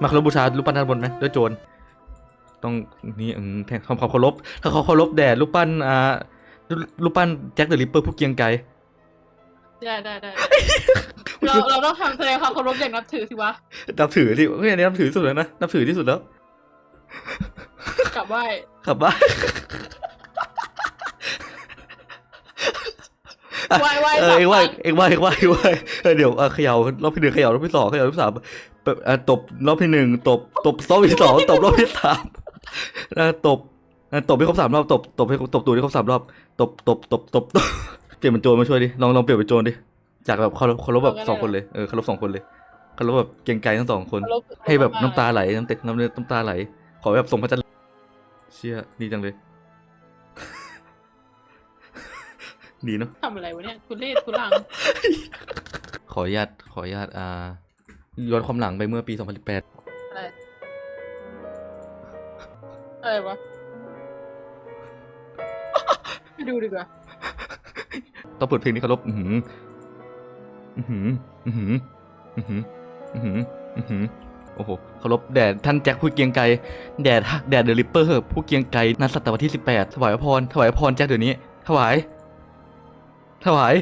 มาเคารพบูชารูปปั้นด้านบนไหมด้วยโจรต้องนี่อืมแทนความเคารพถ้าเขาเคารพแด่รูปปั้นอ่ารูปปั้นแจ็คเดอะริปเปอร์ผู้เกรียงไกรได้ได้ได้เราเราต้องทำแสดงความเคารพอย่างนับถือสิวะนับถือที่เฮ้ยอันนี้นับถือที่สุดแล้วนะนับถือที่สุดแล้วกลับไหว้ขับบ้าน ไหว้ไหว้เออสามเองว่าครั้งเองว่าเองว่าเองว่าเออเดี๋ยวเออเขย่ารอบที่หนึ่งเขย่ารอบที่สองเขย่ารอบที่สามแบบเอ่อตบรอบที่หนึ่งตบตบรอบที่สองตบรอบที่สามแล้วตบเอ่อตบให้ครบสามรอบตบตบให้ตบตูดให้ครบสามรอบตบตบตบตบตบเปลี่ยนเป็นโจรมาช่วยดิลองลองเปลี่ยนเป็นโจรดิจากแบบเคารพเคารพแบบสองคนเลยเออเคารพสองคนเลยเคารพแบบเกรียงไกรทั้งสองคนเคารพให้แบบน้ำตาไหลน้ำเต็น้ำเลือดน้ำตาไหลขอแบบส่งพระจันทร์เชี่ยดีจังเลย ดีเนาะทำอะไรวะเนี่ยทุเรศทุลัง ขออนุญาตขออนุญาตอ่าย้อนความหลังไปเมื่อปี 2018 อะไรอะไรวะ ไปดูดีกว่า ต้องเปิดเพลงนี้เคารพอือหืออือหืออือหืออือหืออือหืออือหือโอ้โหเคารพแด่ท่านแจ็คผู้เกรียงไกรแด่แด่เดอะริปเปอร์ผู้เกรียงไกรนันศตวรรษที่ 18 ถวายพรถวายพรแจ็คเดี๋ยวนี้ ถวาย ถวาย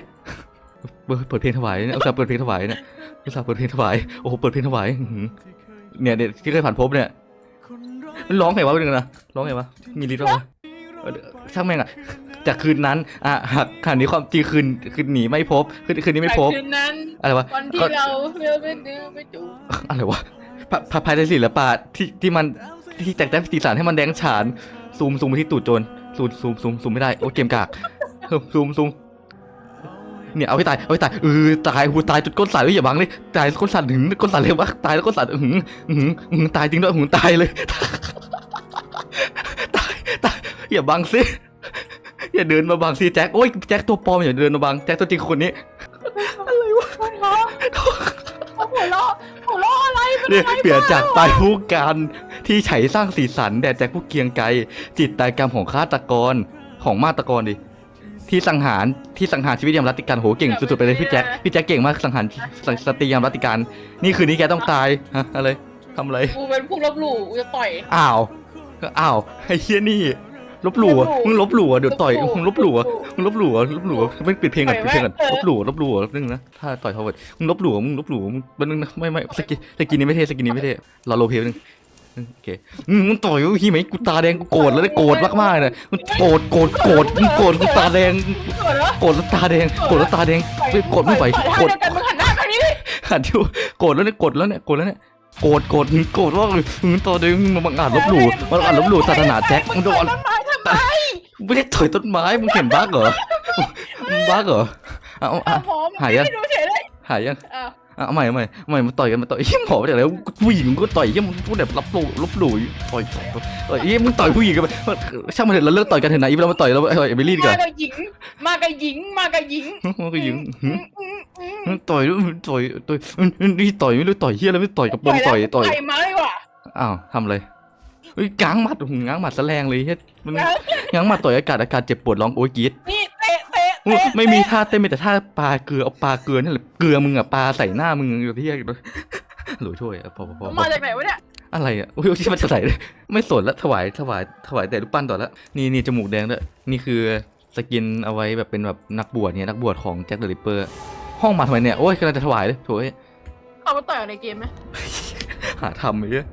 เปิดเปิดเพลงถวายเนี่ยเอาซาห์เปิดเพลงถวายเนี่ยเอาซาห์เปิดเพลงถวายโอ้โหเปิดเพลงถวายอื้อหือเนี่ยเนี่ยที่เคยผ่านพบเนี่ยมันร้องไงวะเป็นงนะร้องไงวะมีลิตรวะเออช่างแม่งอะจากคืนนั้นอะหากขณะนี้ความจริงคืนคืนหนีไม่พบคืนคืนนี้ไม่พบคืนนั้นอะไรวะวันที่ก็เราเลือกไปดื้อไปจูบอะไรวะภาภาภายในศิลปะที่ที่มันที่แตกแต่งสีสันให้มันแดงฉานซูมซูมไปที่ตูดโจรซูมซูมซูมซูมไม่ได้โอ้เกมกากเออซูมซูม เนี่ยเอาให้ตายเอาให้ตายเออตายหูตายจุดก้นสั่นเลยอย่าบังเลยตายก้นสั่นถึงก้นสั่นเลยวะตายแล้วก้นสั่นอื้อหืออื้อหืออื้อหือตายจริงด้วยอื้อหือตายเลยตายตายอย่าบังสิอย่าเดินมาบังสิแจ็คโอ้ยแจ็คตัวปลอมอย่าเดินมาบังแจ็คตัวจริงคนนี้หัวเราะหัวเราะหัวเราะอะไรเป็นเนี่ยอะไรเปลี่ยนจากบ้ตายผู้การที่ไฉสร้างสีสันแด่แจ็คผู้เกรียงไกรจิตตายกรรมของฆาตกรของมาตกรดิ ที่สังหารที่สังหารชีวิตยามรัตติการโหเก่งสุดๆไปเลยพี่แจ็คพี่แจ็คเก่งมากสังหารสสตรียามรัตติการ นี่คืนนี้แกต้องตายฮะอะไรทำอะไรกูเป็นผู้ลบหลู่กูจะต่อยอ้าวอ้าวไอ้เฮียนี่ลบหลู่อะมึงลบหลู่อะเดี๋ยวต่อยมึงลบหลู่อะมึงลบหลู่อะลบหลู่อะไม่ปิดเพลงก่อนปิดเพลงก่อนลบหลู่อะลบหลู่อะนึงนะถ้าต่อยเขาเวิร์ดมึงลบหลู่อะมึงลบหลู่อะมึงมันนึงนะไม่ไม่สกินสกินนี้ไม่เท่สกินนี้ไม่เท่รอโลเพลนึง โอเคอืมมึงต่อยกูฮีไหมกูตาแดงกูโกรธแล้วเนี่ยโกรธมากๆเลยมึงโกรธโกรธโกรธมึงโกรธกูตาแดงเกิดแล้วโกรธแล้วตาแดงโกรธแล้วตาแดงไม่โกรธไม่ไหวต่อยโกรธเดียวกันมึงหันหน้าไปนี่ดิหันที่โกรธแล้วเนี่ยโกรธแล้วเนี่ยโกรธแล้วเนี่ยโกรธโกรธโกรธว่ามึงตาแดงมึงมาอ่านลบหลู่มันอ่านลบหลู่ศาสนาแจ็คมึงโดต่อยนต้นไม้ทำไมไม่ได้ถอยต้นไม้มึงเห็นบั๊กเหรอมึงบั๊กเหรอเอาอะอะหมอมันหายยังไม่ดูเฉยเลยหายยังอะอะ เอาใหม่เอาใหม่เอาใหม่มาต่อยกันมาต่อยเฮ้ยหมอมาจากไหนผู้หญิงก็ต่อยเฮ้ยมึงพูดแบบรับหลู่ลบหลู่ต่อยต่อยต่อยเฮ้ยมึงต่อยผู้หญิงกันไปช่างมันเถอะเราเลิกต่อยกันเถอะนะอีเรามาต่อยเราต่อยเอมิลี่ดีกมาว่ากับหญิง มากับหญิง มากับหญิงมันก็หญิงอืมอืมอืมต่อยด้วยต่อยต่อยนี่ต่อยไม่รู้ต่อยเฮียอะไรไม่ต่อยกับปมต่อยต่อยต่อยไม้ว่ะอ้าวทำอะไรเฮ้ยง้างหมัดหง้างหมัดแสลงเลยเฮ้ยมันง้างหมัดต่อยอากาศอากาศเจ็บปวดร้องโอ้ยกรีดนี่ ไม่มีท่าเต้นมีแต่ท่าปลาเกลือเอาปลาเกลือนี่แหละเกลือมึงอะปลาใส่หน้ามึงอยู่ที่หลุยช่วยอะพอพอพอพมาอจากไหนวะเนี่ยอะไรอะอุ้ยที่มันจะใส่เลยไม่สนแล้วถวายถวายถวายแต่รูปปั้นต่อแล้วนี่นี่จมูกแดงด้วยนี่คือสกินเอาไว้แบบเป็นแบบนักบวชเนี่ยนักบวชของแจ็คเดอะริปเปอร์ห้องมาทำไมเนี่ยโอ้ยกำลังจะถวายเลยโถ่เอ้ยเอามาต่อยในเกมไหมหาทำไปเยอะ